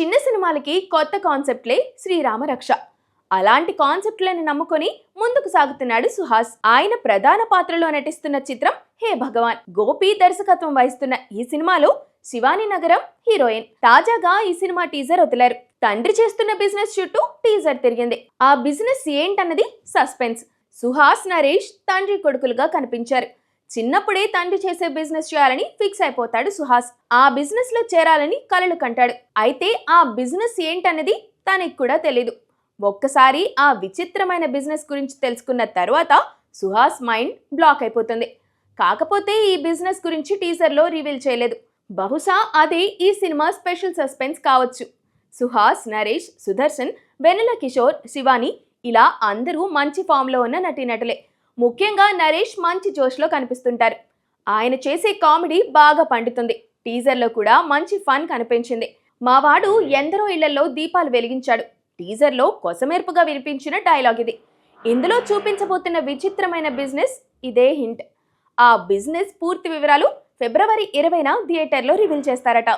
చిన్న సినిమాలకి కొత్త కాన్సెప్ట్లే శ్రీరామ రక్ష. అలాంటి కాన్సెప్ట్లను నమ్ముకొని ముందుకు సాగుతున్నాడు సుహాస్. ఆయన ప్రధాన పాత్రలో నటిస్తున్న చిత్రం హే భగవాన్. గోపి దర్శకత్వం వహిస్తున్న ఈ సినిమాలో శివాని నగరం హీరోయిన్. తాజాగా ఈ సినిమా టీజర్ వదిలారు. తండ్రి చేస్తున్న బిజినెస్ చుట్టూ టీజర్ తిరిగింది. ఆ బిజినెస్ ఏంటన్నది సస్పెన్స్. సుహాస్ నరేష్ తండ్రి కొడుకులుగా కనిపించారు. చిన్నప్పుడే తండ్రి చేసే బిజినెస్ చేయాలని ఫిక్స్ అయిపోతాడు సుహాస్. ఆ బిజినెస్లో చేరాలని కలలు కంటాడు. అయితే ఆ బిజినెస్ ఏంటన్నది తనకి కూడా తెలీదు. ఒక్కసారి ఆ విచిత్రమైన బిజినెస్ గురించి తెలుసుకున్న తర్వాత సుహాస్ మైండ్ బ్లాక్ అయిపోతుంది. కాకపోతే ఈ బిజినెస్ గురించి టీజర్లో రివీల్ చేయలేదు. బహుశా అదే ఈ సినిమా స్పెషల్ సస్పెన్స్ కావచ్చు. సుహాస్ నరేష్ సుదర్శన్ వెన్నెల కిషోర్ శివాని ఇలా అందరూ మంచి ఫామ్లో ఉన్న నటీనటులే. ముఖ్యంగా నరేష్ మంచి జోష్లో కనిపిస్తుంటారు. ఆయన చేసే కామెడీ బాగా పండుతుంది. టీజర్లో కూడా మంచి ఫన్ కనిపించింది. మావాడు ఎందరో ఇళ్ళలో దీపాలు వెలిగించాడు. టీజర్లో కొసమెరుపుగా వినిపించిన డైలాగ్ ఇది. ఇందులో చూపించబోతున్న విచిత్రమైన బిజినెస్ ఇదే హింట్. ఆ బిజినెస్ పూర్తి వివరాలు ఫిబ్రవరి ఇరవైన థియేటర్లో రివీల్ చేస్తారట.